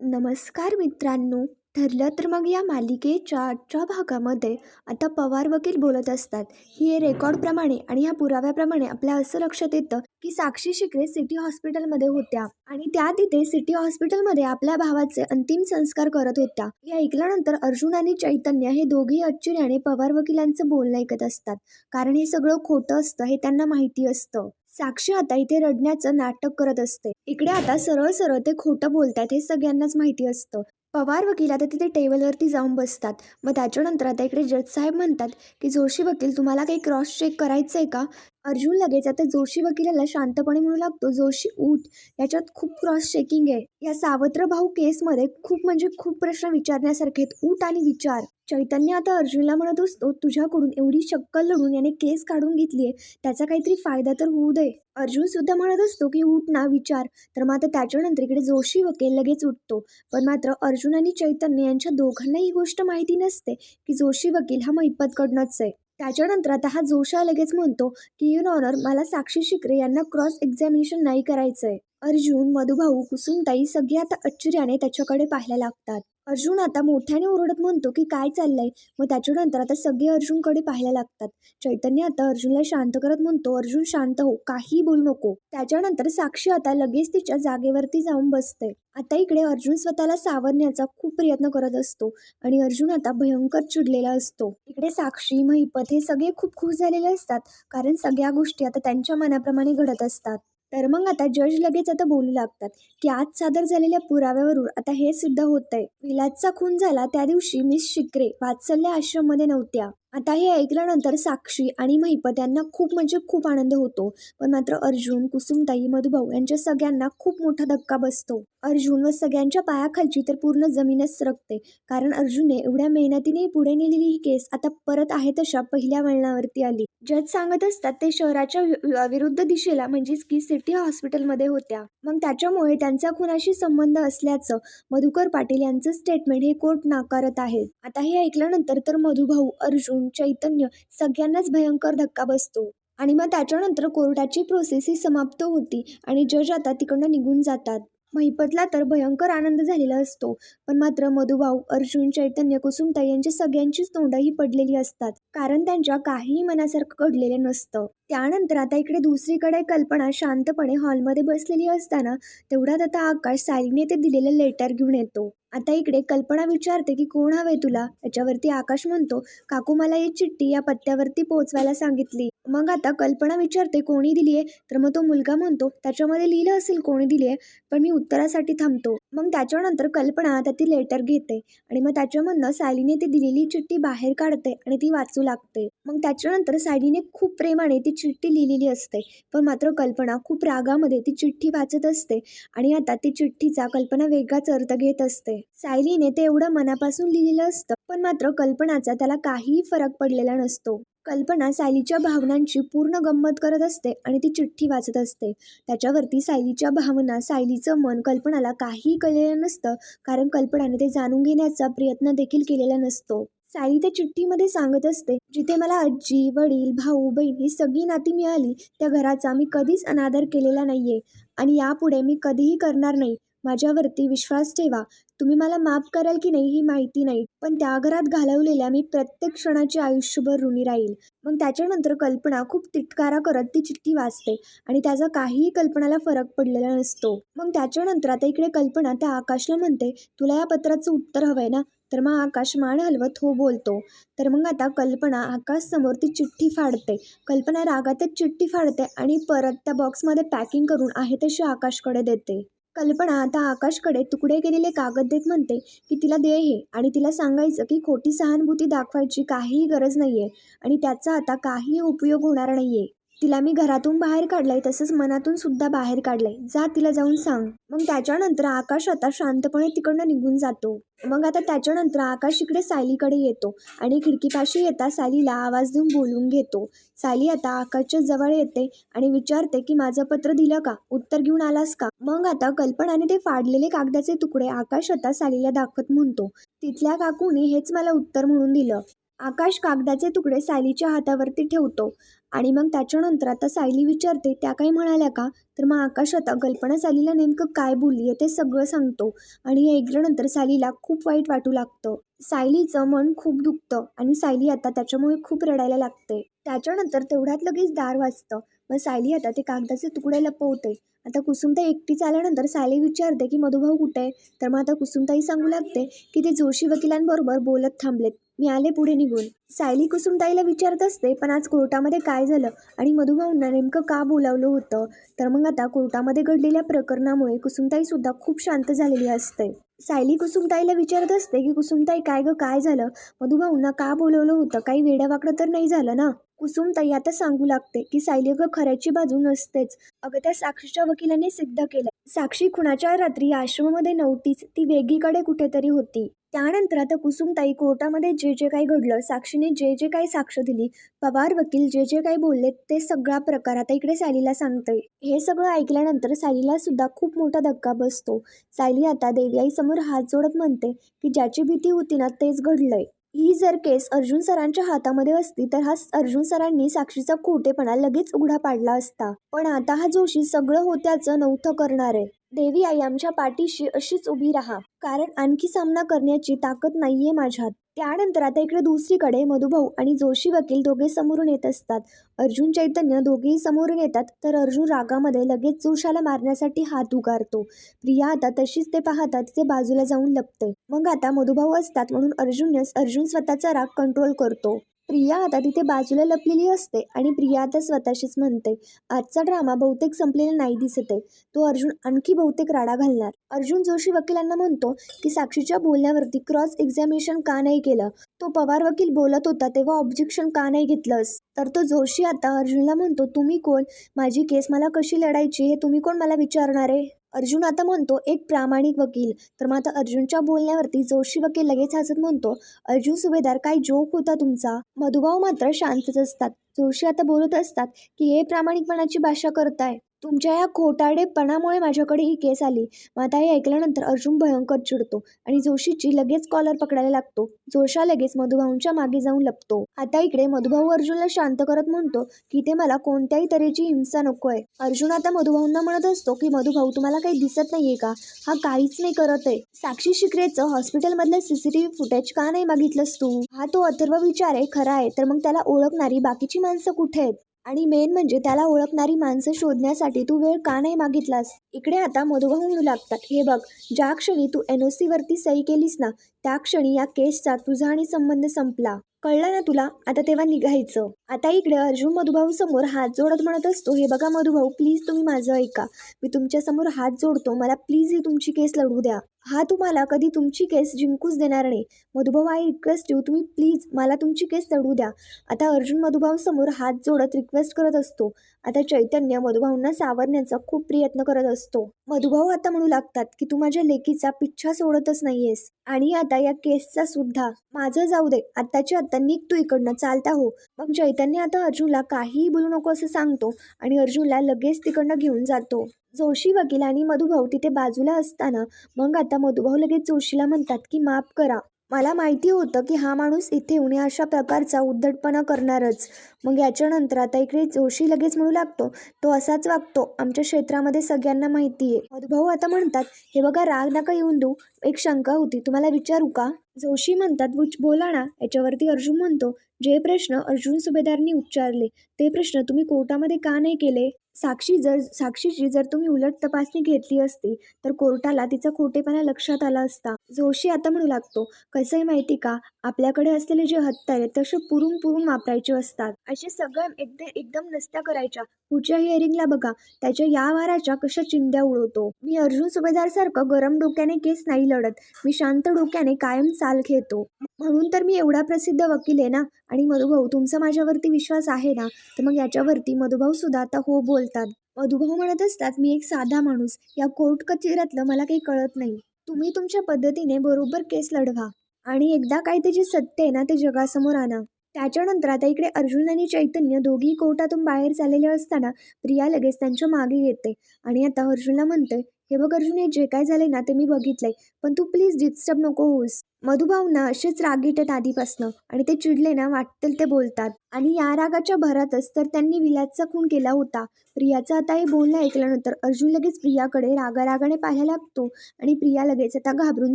नमस्कार मित्रांनो ठरलं तर मग या मालिकेच्या आजच्या भागामध्ये आता पवार वकील बोलत असतात. ही रेकॉर्डप्रमाणे आणि ह्या पुराव्याप्रमाणे आपल्या असं लक्षात येतं की साक्षी शिकरे सिटी हॉस्पिटलमध्ये होत्या आणि त्या तिथे सिटी हॉस्पिटलमध्ये आपल्या भावाचे अंतिम संस्कार करत होत्या. हे ऐकल्यानंतर अर्जुन आणि चैतन्य हे दोघेही आश्चर्याने पवार वकिलांचं बोलणं ऐकत असतात. कारण हे सगळं खोटं असतं हे त्यांना माहिती असतं. साक्षी आता इथे रडण्याचं नाटक करत असते. इकडे आता सरळ सरळ ते खोटं बोलतात हे सगळ्यांनाच माहिती असतं. पवार वकील आता तिथे टेबलवरती जाऊन बसतात. मग त्याच्यानंतर आता इकडे जज साहेब म्हणतात की जोशी वकील तुम्हाला काही क्रॉस चेक करायचं आहे का? अर्जुन लगेच आता जोशी वकिलाला शांतपणे म्हणू लागतो जोशी उठ. याच्यात खूप क्रॉस चेकिंग आहे. या सावत्र भाऊ केसमध्ये खूप म्हणजे खूप प्रश्न विचारण्यासारखे आहेत. उठ आणि विचार. चैतन्य आता अर्जुनला म्हणत असतो तुझ्याकडून एवढी शक्कल लढून याने केस काढून घेतली आहे. त्याचा काहीतरी फायदा तर होऊ दे. अर्जुन सुद्धा म्हणत असतो की उठ ना विचार. तर मग आता त्याच्यानंतर इकडे जोशी वकील लगेच उठतो. पण मात्र अर्जुन आणि चैतन्य यांच्या दोघांना ही गोष्ट माहिती नसते की जोशी वकील हा महिपतकडनंच आहे. त्याच्यानंतर आता हा जोशा लगेच म्हणतो की युन ऑनर मला साक्षी शिकरे यांना क्रॉस एक्झामिनेशन नाही करायचंय. अर्जुन मधुभाऊ कुसुमताई सगळे आता आश्चर्याने त्याच्याकडे पाहायला लागतात. अर्जुन आता मोठ्याने ओरडत म्हणतो की काय चाललंय? मग त्याच्यानंतर आता सगळे अर्जुनकडे पाहायला लागतात. चैतन्य आता अर्जुनला शांत करत म्हणतो अर्जुन शांत हो काही बोलू नको. त्याच्यानंतर साक्षी आता लगेच तिच्या जागेवरती जाऊन बसते. आता इकडे अर्जुन स्वतःला सावरण्याचा खूप प्रयत्न करत असतो आणि अर्जुन आता भयंकर चिडलेला असतो. इकडे साक्षी महिपत हे सगळे खूप खुश झालेले असतात कारण सगळ्या गोष्टी आता त्यांच्या मनाप्रमाणे घडत असतात. तर मग आता जज लगेच आता बोलू लागतात की आज सादर झालेल्या पुराव्यावरून आता हे सिद्ध होत आहे विलासचा खून झाला त्या दिवशी मिस शिकरे वात्सल्य आश्रममध्ये नव्हत्या. आता हे ऐकल्यानंतर साक्षी आणि महिपत यांना खूप म्हणजे खूप आनंद होतो. पण मात्र अर्जुन कुसुमताई मधुभाऊ यांच्या सगळ्यांना खूप मोठा धक्का बसतो. अर्जुन व सगळ्यांच्या पायाखालची तर पूर्ण जमीनच सरकते. कारण अर्जुनने एवढ्या मेहनतीने पुढे नेलेली ही केस आता परत आहे तशा पहिल्या वळणावरती आली. जज सांगत असतात ते शहराच्या वि- विरुद्ध दिशेला म्हणजेच की सिटी हॉस्पिटलमध्ये होत्या. मग त्याच्यामुळे त्यांचा खुनाशी संबंध असल्याचं मधुकर पाटील यांचं स्टेटमेंट हे कोर्ट नाकारत आहे आता हे ऐकल्यानंतर तर मधुभाऊ अर्जुन चैतन्य सगळ्यांनाच भयंकर धक्का बसतो. आणि मग त्याच्यानंतर कोर्टाची प्रोसेस ही समाप्त होती आणि जज आता तिकडनं निघून जातात. महिपतला तर भयंकर आनंद झालेला असतो. पण मात्र मधुभाऊ अर्जुन चैतन्य कुसुमताई यांची सगळ्यांचीच तोंडही पडलेली असतात. कारण त्यांच्या काहीही मनासारखं घडलेलं नसतं. त्यानंतर आता इकडे दुसरीकडे कल्पना शांतपणे हॉलमध्ये बसलेली असताना तेवढ्यात आता आकाश सायलीने ते दिलेलं लेटर घेऊन येतो. आता इकडे कल्पना विचारते की कोण हवे तुला? याच्यावरती आकाश म्हणतो काकू मला ही चिठ्ठी या पत्त्यावरती पोहोचवायला सांगितली. मग आता कल्पना विचारते कोणी दिली आहे? तर मग तो मुलगा म्हणतो त्याच्यामध्ये लिहिलं असेल कोणी दिली आहे पण मी उत्तरासाठी थांबतो. मग त्याच्यानंतर कल्पना आता ती लेटर घेते आणि मग त्याच्यामधनं सायलीने ती दिलेली चिठ्ठी बाहेर काढते आणि ती वाचू लागते. मग त्याच्यानंतर सायलीने खूप प्रेमाने ती चिठ्ठी लिहिलेली असते. पण मात्र कल्पना खूप रागामध्ये ती चिठ्ठी वाचत असते आणि आता ती चिठ्ठीचा कल्पना वेगळाच अर्थ घेत असते. सायलीने ते एवढं मनापासून लिहिलेलं असतं पण मात्र कल्पनाचा त्याला काहीही फरक पडलेला नसतो. कल्पना सायलीच्या भावनांची पूर्ण गंमत करत असते आणि ती चिठ्ठी वाचत असते. त्याच्यावरती सायलीच्या भावना सायलीचं मन कल्पनाला काहीही कळलेलं नसतं कारण कल्पनाने ते जाणून घेण्याचा प्रयत्न देखील केलेला नसतो. सायली त्या चिठ्ठीमध्ये सांगत असते जिथे मला आजी वडील भाऊ बहीण ही सगळी नाती मिळाली त्या घराचा मी कधीच अनादर केलेला नाहीये आणि यापुढे मी कधीही करणार नाही. माझ्यावरती विश्वास ठेवा. तुम्ही मला माफ कराल की नाही ही माहिती नाही पण त्या घरात घालवलेल्या मी प्रत्येक क्षणाची आयुष्यभर ऋणी राहील. मग त्याच्यानंतर कल्पना खूप तिटकारा करत ती चिठ्ठी वाचते आणि त्याचा काहीही कल्पनाला फरक पडलेला नसतो. मग त्याच्यानंतर आता इकडे कल्पना त्या आकाशला म्हणते तुला या पत्राचं उत्तर हवंय ना? तर मग आकाश मान हलवत हो बोलतो. तर मग आता कल्पना आकाश समोर ती चिठ्ठी फाडते. कल्पना रागातच चिठ्ठी फाडते आणि परत त्या बॉक्समध्ये पॅकिंग करून आहे तशी आकाशकडे देते. कल्पना आता आकाशकडे तुकडे केलेले कागद देत म्हणते की तिला दे हे आणि तिला सांगायचं की खोटी सहानुभूती दाखवायची काहीही गरज नाहीये आणि त्याचा आता काहीही उपयोग होणार नाहीये. तिला मी घरातून बाहेर काढलंय तसंच मनातून सुद्धा बाहेर काढलंय. जा तिला जाऊन सांग. मग त्याच्यानंतर आकाश आता शांतपणे तिकडनं निघून जातो. मग आता त्याच्यानंतर आकाश इकडे सायलीकडे येतो आणि खिडकीपाशी येता सायलीला आवाज देऊन बोलून घेतो. सायली आता आकाशच्या जवळ येते आणि विचारते की माझं पत्र दिलं का? उत्तर घेऊन आलास का? मग आता कल्पनाने ते फाडलेले कागदाचे तुकडे आकाश आता सालीला दाखवत म्हणतो. तिथल्या काकूने हेच मला उत्तर म्हणून दिलं. आकाश कागदाचे तुकडे सायलीच्या हातावरती ठेवतो. आणि मग त्याच्यानंतर आता सायली विचारते त्या काही म्हणाल्या का? तर मग आकाश आता कल्पना सायलीला नेमकं काय बोलली आहे ते सगळं सांगतो. आणि हे ऐकल्यानंतर सायलीला खूप वाईट वाटू लागतं. सायलीचं मन खूप दुखतं आणि सायली आता त्याच्यामुळे खूप रडायला लागते. त्याच्यानंतर तेवढ्यात लगेच दार वाजतं. मग सायली आता ते कागदाचे तुकडे लपवते. आता कुसुमताई एकटीच आल्यानंतर सायली विचारते की मधुभाऊ कुठे आहे? तर मग आता कुसुमताई सांगू लागते की ते जोशी वकिलांबरोबर बोलत थांबलेत. मी आले पुढे निघून. सायली कुसुमताईला विचारत असते पण आज कोर्टामध्ये काय झालं आणि मधुभाऊंना नेमकं का बोलावलं होतं? तर मग आता कोर्टामध्ये घडलेल्या प्रकरणामुळे कुसुमताई सुद्धा खूप शांत झालेली असते. सायली कुसुमताईला विचारत असते की कुसुमताई काय गं काय झालं? मधुभाऊंना का बोलवलं होतं? काही वेडावाकडं तर नाही झालं ना? कुसुमताई आता सांगू लागते की सायली अगं खऱ्याची बाजू नसतेच. अगं त्या साक्षीच्या वकिलाने सिद्ध केलं साक्षी खुणाच्या रात्री आश्रमामध्ये नव्हतीच ती वेगळीकडे कुठेतरी होती. त्यानंतर आता कुसुमताई कोर्टामध्ये जे जे काही घडलं साक्षीने जे जे काही साक्ष दिली पवार वकील जे जे काही बोलले ते सगळा प्रकार आता इकडे सायलीला सांगते हे सगळं ऐकल्यानंतर सायलीला सुद्धा खूप मोठा धक्का बसतो. सायली आता देवी आईसमोर हात जोडत म्हणते की ज्याची भीती होती ना तेच घडलंय. ही जर केस अर्जुन सरांच्या हातामध्ये असती तर हा अर्जुन सरांनी साक्षीचा खोटेपणा लगेच उघडा पाडला असता. पण आता हा जोशी सगळं होत्याचं नौथं करणार. आहे देवी आई आमच्या पाठीशी अशीच उभी राहा. कारण आणखी सामना करण्याची ताकद नाहीये माझ्यात. त्यानंतर आता इकडे दुसरीकडे मधुभाऊ आणि जोशी वकील दोघे समोरून येत असतात. अर्जुन चैतन्य दोघेही समोरून येतात. तर अर्जुन रागामध्ये लगेच जोशाला मारण्यासाठी हात उगारतो. प्रिया आता तशीच ते पाहतात तिथे बाजूला जाऊन लपते. मग आता मधुभाऊ असतात म्हणून अर्जुनच अर्जुन स्वतःचा राग कंट्रोल करतो. प्रिया आता तिथे बाजूला लपलेली असते आणि प्रिया आता स्वतःशीच म्हणते आजचा ड्रामा बहुतेक संपलेला नाही दिसत आहे. तो अर्जुन आणखी बहुतेक राडा घालणार. अर्जुन जोशी वकिलांना म्हणतो की साक्षीच्या बोलण्यावरती क्रॉस एक्झामिनेशन का नाही केलं? तो पवार वकील बोलत होता तेव्हा ऑब्जेक्शन का नाही घेतलंस? तर तो जोशी आता अर्जुनला म्हणतो तुम्ही कोण? माझी केस मला कशी लढायची? हे तुम्ही कोण मला विचारणार आहे? अर्जुन आता म्हणतो एक प्रामाणिक वकील. तर मग आता अर्जुनच्या बोलण्यावरती जोशी वकील लगेच हसत म्हणतो अर्जुन सुभेदार काय जोक होता तुमचा? मधुभाव मात्र शांतच असतात. जोशी आता बोलत असतात की हे प्रामाणिकपणाची भाषा करताय. तुमच्या या खोटाडेपणामुळे माझ्याकडे ही केस आली. मग आता हे ऐकल्यानंतर अर्जुन भयंकर चिडतो आणि जोशीची लगेच कॉलर पकडायला लागतो. जोशा लगेच मधुभाऊंच्या मागे जाऊन लपतो. आता इकडे मधुभाऊ अर्जुनला शांत करत म्हणतो की ते मला कोणत्याही तऱ्हेची हिंसा नकोय. अर्जुन आता मधुभाऊंना म्हणत असतो की मधुभाऊ तुम्हाला काही दिसत नाहीये का? हा काहीच नाही करत आहे. साक्षी शिकरेचं हॉस्पिटलमधलं सीसीटीव्ही फुटेज का नाही मागितलंस तू? हा तो अथर्व विचार आहे खरा आहे तर मग त्याला ओळखणारी बाकीची माणसं कुठे आहेत? आणि मेन म्हणजे त्याला ओळखणारी माणसं शोधण्यासाठी तू वेळ का नाही मागितलास? इकडे आता मधुभाऊ येऊ लागतात. हे बघ ज्या क्षणी तू एन ओ सीवरती सही केलीस ना त्या क्षणी या केसचा तुझा आणि संबंध संपला. कळलं ना तुला? आता तेव्हा निघायचं. आता इकडे अर्जुन मधुभाऊ समोर हात जोडत म्हणत असतो हे बघा मधुभाऊ प्लीज तुम्ही माझं ऐका. मी तुमच्यासमोर हात जोडतो. मला प्लीज ही तुमची केस लढवू द्या. हा तुम्हाला कधी तुमची केस जिंकूच देणार नाही. मधुभाऊ आय रिक्वेस्ट यू तुम्ही प्लीज मला तुमची केस चढू द्या. आता अर्जुन मधुभाऊसमोर हात जोडत रिक्वेस्ट करत असतो. आता चैतन्य मधुभाऊंना सावरण्याचा खूप प्रयत्न करत असतो. मधुभाऊ आता म्हणू लागतात की तू माझ्या लेकीचा पिच्छा सोडतच नाहीयेस. आणि आता या केसचा सुद्धा. माझं जाऊ दे. आत्ताची आत्ता निघ तू इकडनं. चालता हो. मग चैतन्य आता अर्जुनला काहीही बोलू नको असं सांगतो आणि अर्जुनला लगेच तिकडनं घेऊन जातो. जोशी वकील आणि मधुभाऊ तिथे बाजूला असताना मग आता मधुभाऊ लगेच जोशीला म्हणतात की माफ करा. मला माहिती होतं की हा माणूस इथे येऊन अशा प्रकारचा उद्धटपणा करणारच. मग याच्यानंतर आता इकडे जोशी लगेच म्हणू लागतो तो असाच वागतो. आमच्या क्षेत्रामध्ये सगळ्यांना माहिती आहे मधुभाऊ आता म्हणतात हे बघा राग नका येऊन देऊ. एक शंका होती. तुम्हाला विचारू का? जोशी म्हणतात बोला ना. याच्यावरती अर्जुन म्हणतो जे प्रश्न अर्जुन सुभेदारनी उच्चारले ते प्रश्न तुम्ही कोर्टामध्ये का नाही केले? साक्षी जर साक्षीची जर तुम्ही उलट तपासणी घेतली असती तर कोर्टाला तिचा खोटेपणा लक्षात आला असता. जोशी आता म्हणू लागतो कसं आहे माहिती का? आपल्याकडे असलेले जे हत्या आहेत तसे पुरून पुरून वापरायचे असतात. असे सगळं एकदम एकदम नसत्या करायच्या. पुढच्या हिअरिंगला बघा त्याच्या या वाराच्या कशा चिंध्या उडवतो. मी अर्जुन सुभेदार सारखं गरम डोक्याने केस नाही लढत. मी शांत डोक्याने कायम चाल घेतो. म्हणून तर मी एवढा प्रसिद्ध वकील आहे ना? आणि मधुभाऊ तुमचा माझ्यावरती विश्वास आहे ना? तर मग याच्यावरती मधुभाऊ सुद्धा आता हो बोल बोलतात. मधुभाऊ म्हणत असतात मी एक साधा माणूस. या कोर्ट कचेऱ्यातलं मला काही कळत नाही. तुम्ही तुमच्या पद्धतीने बरोबर केस लढवा. आणि एकदा काय त्याची सत्य आहे ना ते जगासमोर आणा. त्याच्यानंतर आता इकडे अर्जुन आणि चैतन्य दोघी कोर्टातून बाहेर चाललेले असताना प्रिया लगेच त्यांच्या मागे येते. आणि आता अर्जुनला म्हणते हे बघ अर्जुन हे जे काय झालंय ना ते मी बघितलंय. पण तू प्लीज डिस्टर्ब नको होस मधुभाऊंना असेच राग येतात आधीपासनं आणि ते चिडले ना वाटतील ते बोलतात. आणि या रागाच्या भरातच तर त्यांनी विलासचा खून केला होता. प्रियाचं आता हे बोलणं ऐकल्यानंतर अर्जुन लगेच प्रियाकडे रागारागाने पाहायला लागतो आणि प्रिया लगेच आता घाबरून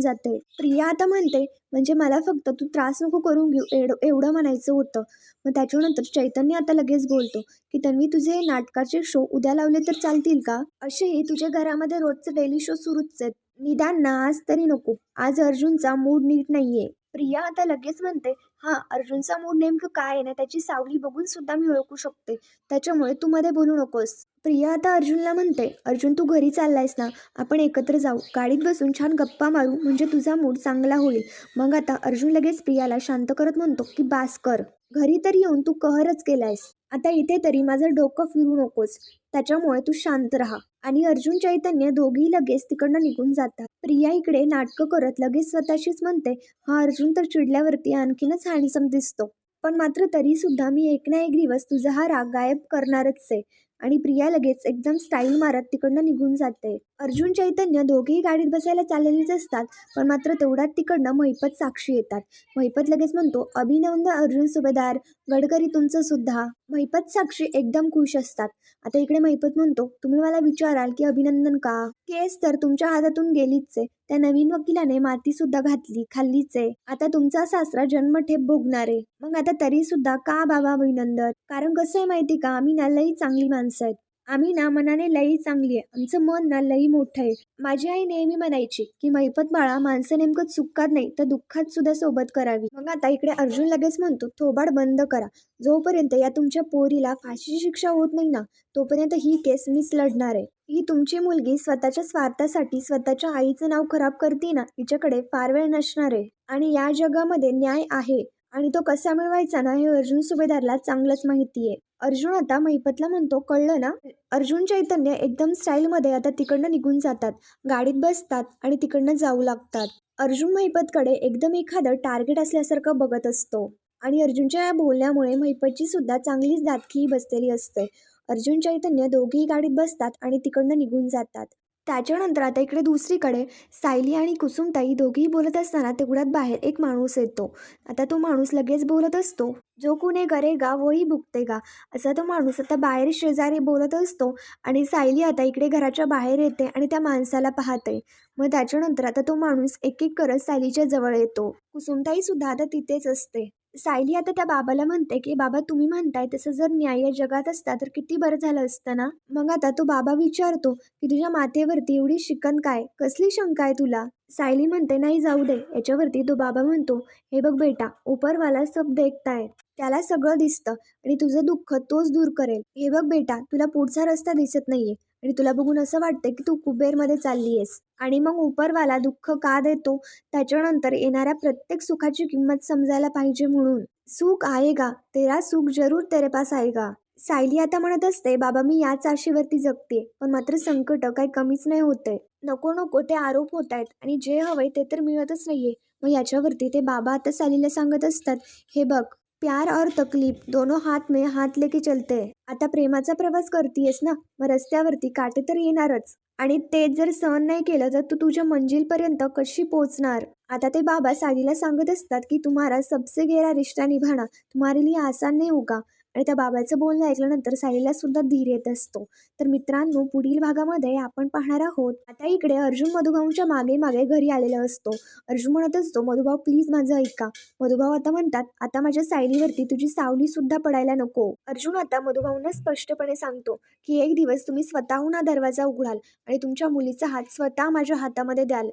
जाते. प्रिया आता म्हणते म्हणजे मला फक्त तू त्रास नको करून घेऊ एड एवढं म्हणायचं होतं. मग त्याच्यानंतर चैतन्य आता लगेच बोलतो की तन्वी तुझे नाटकाचे शो उद्या लावले तर चालतील का? असेही तुझ्या घरामध्ये रोजचे डेली शो सुरूच आहेत. निदान ना आज तरी नको. आज अर्जुनचा मूड नीट नाहीये. प्रिया आता लगेच म्हणते हा अर्जुनचा मूड नेमकं काय आहे ना त्याची सावली बघून सुद्धा मी ओळखू शकते. त्याच्यामुळे तू मध्ये बोलू नकोस. प्रिया आता अर्जुनला म्हणते अर्जुन तू घरी चाललायस ना? आपण एकत्र जाऊ. गाडीत बसून छान गप्पा मारू. म्हणजे तुझा मूड चांगला होईल. मग आता अर्जुन लगेच प्रियाला शांत करत म्हणतो की बास कर. घरी तरी येऊन तू कहरच केलायस. आता इथे तरी माझं डोकं फिरू नकोस. त्याच्यामुळे तू शांत राहा. आणि अर्जुन चैतन्य दोघेही लगेच तिकडनं निघून जातात. प्रिया इकडे नाटकं करत लगेच स्वतःशीच म्हणते हा अर्जुन तर चिडल्यावरती आणखीनच हँडसम दिसतो. पण मात्र तरी सुद्धा मी एक ना एक दिवस तुझा हा राग गायब करणारच आहे. आणि प्रिया लगेच एकदम स्टाईल मारत तिकडनं निघून जाते. अर्जुन चैतन्य दोघेही गाडीत बसायला चाललेलेच असतात पण मात्र तेवढ्यात तिकडनं महिपत साक्षी येतात. महिपत लगेच म्हणतो अभिनंद अर्जुन सुभेदार. गडकरी तुमचं सुद्धा. महिपत साक्षी एकदम खुश असतात. आता इकडे महिपत म्हणतो तुम्ही मला विचाराल की अभिनंदन का? केस तर तुमच्या हातातून गेलीच आहे त्या नवीन वकिलाने माती सुद्धा घातली खाल्लीच आहे आता तुमचा सासरा जन्मठेप भोगणार. आहे मग आता तरी सुद्धा का बाबा अभिनंदन? कारण कसं आहे माहिती का? आम्ही ना लई चांगली माणसं आहेत. आम्ही ना मनाने लई चांगली आहे. आमचं मन ना लई मोठं आहे. माझी आई नेहमी म्हणायची की मैपत बाळा माणसं नेमकं सुखात नाही तर दुःखात सुद्धा सोबत करावी. मग आता इकडे अर्जुन लगेच म्हणतो थोबाड बंद करा. जोपर्यंत या तुमच्या पोरीला फाशीची शिक्षा होत नाही ना तोपर्यंत ही केस मीच लढणार आहे. ही तुमची मुलगी स्वतःच्या स्वार्थासाठी स्वतःच्या आईचं नाव खराब करते ना हिच्याकडे फार वेळ नसणार आहे. आणि या जगामध्ये न्याय आहे. आणि तो कसा मिळवायचा ना हे अर्जुन सुभेदारला चांगलंच माहिती आहे. अर्जुन आता महिपतला म्हणतो. कळलं ना? अर्जुन चैतन्य एकदम स्टाईलमध्ये आता तिकडनं निघून जातात. गाडीत बसतात आणि तिकडनं जाऊ लागतात. अर्जुन महिपतकडे एकदम एखादं टार्गेट असल्यासारखं बघत असतो. आणि अर्जुनच्या या बोलण्यामुळे महिपतची सुद्धा चांगलीच दातखी बसलेली असते. अर्जुन चैतन्य दोघेही गाडीत बसतात आणि तिकडनं निघून जातात. त्याच्यानंतर आता इकडे दुसरीकडे सायली आणि कुसुमताई दोघेही बोलत असताना तेवढ्यात बाहेर एक माणूस येतो. आता तो माणूस लगेच बोलत असतो. जो कुणे करेगा वही भुगतेगा असा तो माणूस आता बाहेर शेजारी बोलत असतो आणि सायली आता इकडे घराच्या बाहेर येते आणि त्या माणसाला पाहते. मग त्याच्यानंतर आता तो माणूस एक एक करत सायलीच्या जवळ येतो. कुसुमताई सुद्धा आता तिथेच असते. सायली आता त्या बाबाला म्हणते की बाबा तुम्ही म्हणताय तसं जर न्याय या जगात असता तर किती बरं झालं असतं ना? मग आता तो बाबा विचारतो की तुझ्या माथेवरती एवढी शिकन काय? कसली शंका आहे तुला? सायली म्हणते नाही जाऊ दे. याच्यावरती तो बाबा म्हणतो हे बघ बेटा उपरवाला सब देखताय. त्याला सगळं दिसतं आणि तुझं दुःख तोच दूर करेल. हे बघ बेटा तुला पुढचा रस्ता दिसत नाहीये. आणि तुला बघून असं वाटतं की तू कुबेरमध्ये चालली आहेस. आणि मग उपरवाला दुःख का देतो? त्याच्यानंतर येणाऱ्या प्रत्येक सुखाची किंमत समजायला पाहिजे म्हणून. सुख आएगा तेरा सुख जरूर तेरे पास आएगा सायली आता म्हणत असते बाबा मी याच आशेवरती जगते पण मात्र संकट काही कमीच नाही होते नको नको ते आरोप होत आहेत. आणि जे हवंय ते तर मिळतच नाहीये. मग याच्यावरती ते बाबा आता सालीला सांगत असतात हे बघ प्यार और तकलीफ दोनों हात में हात लेके चलते. आता प्रेमाचा प्रवास करतीयस ना मग रस्त्यावरती काटे तर येणारच. आणि ते जर सहन नाही केलं तर तू तुझ्या मंजिलपर्यंत कशी पोहोचणार? आता ते बाबा साडीला सांगत असतात की तुम्हाला सबसे गेरा रिश्ता निभाना तुम्हारे लिए आसान नाही होगा. आणि त्या बाबाचं बोलणं ऐकल्यानंतर सायलीला सुद्धा धीर येत असतो. तर मित्रांनो पुढील भागामध्ये आपण पाहणार आहोत आता इकडे अर्जुन मधुभाऊंच्या मागे मागे घरी आलेला असतो. अर्जुन म्हणत असतो मधुभाऊ प्लीज माझं ऐका. मधुभाऊ आता म्हणतात आता माझ्या सायलीवरती तुझी सावली सुद्धा पडायला नको. अर्जुन आता मधुभाऊंना स्पष्टपणे सांगतो की एक दिवस तुम्ही स्वतःहून हा दरवाजा उघडाल आणि तुमच्या मुलीचा हात स्वतः माझ्या हातामध्ये द्याल.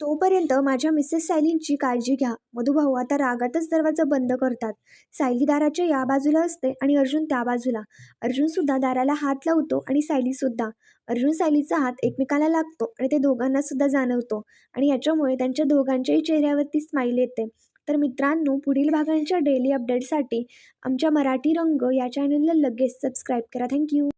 तोपर्यंत माझ्या मिसेस सायलींची काळजी घ्या. मधुभाऊ आता रागातच दरवाजा बंद करतात. सायली दाराच्या या बाजूला असते आणि अर्जुन त्या बाजूला. अर्जुन सुद्धा दाराला हात लावतो आणि सायली सुद्धा. अर्जुन सायलीचा हात एकमेकाला लागतो आणि ते दोघांना सुद्धा जाणवतो आणि याच्यामुळे त्यांच्या दोघांच्याही चेहऱ्यावरती स्माईल येते. तर मित्रांनो पुढील भागांच्या डेली अपडेटसाठी आमच्या मराठी रंग या चॅनलला लगेच सबस्क्राईब करा. थँक्यू